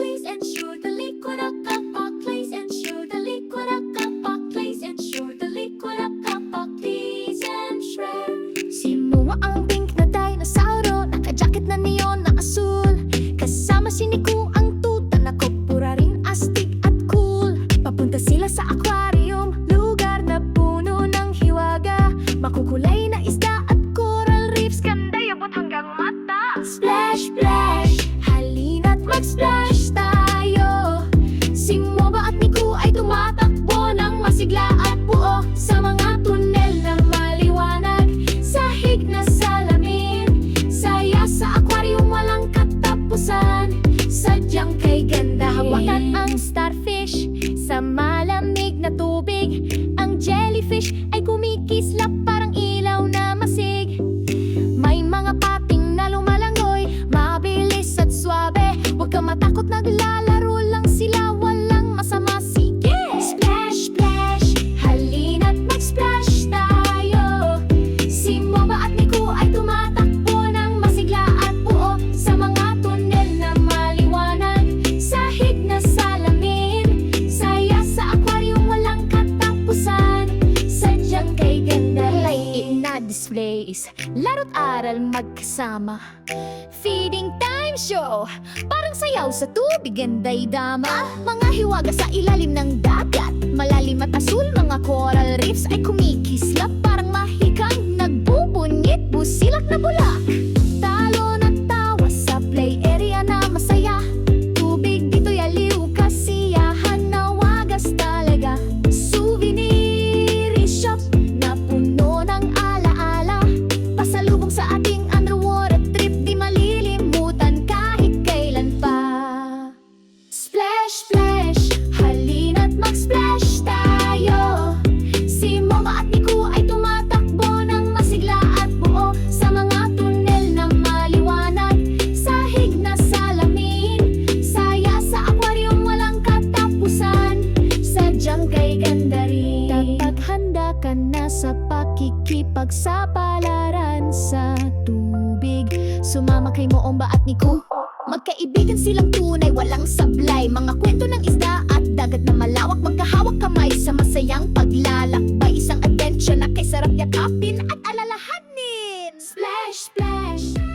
please ensure the liquid display is laro't aral magkasama. Feeding time show, parang sayaw sa tubig and daydama. Mga hiwaga sa ilalim secondary Dapat handa ka na sa pakikipagsapalaran sa tubig. Sumama kay Moomba at Niku Magkaibigan silang tunay, walang sablay. Mga kwento ng isda at dagat na malawak. Magkahawak kamay sa masayang paglalakbay. Isang adventure na kay sarap yakapin at alalahanin. Splash, splash!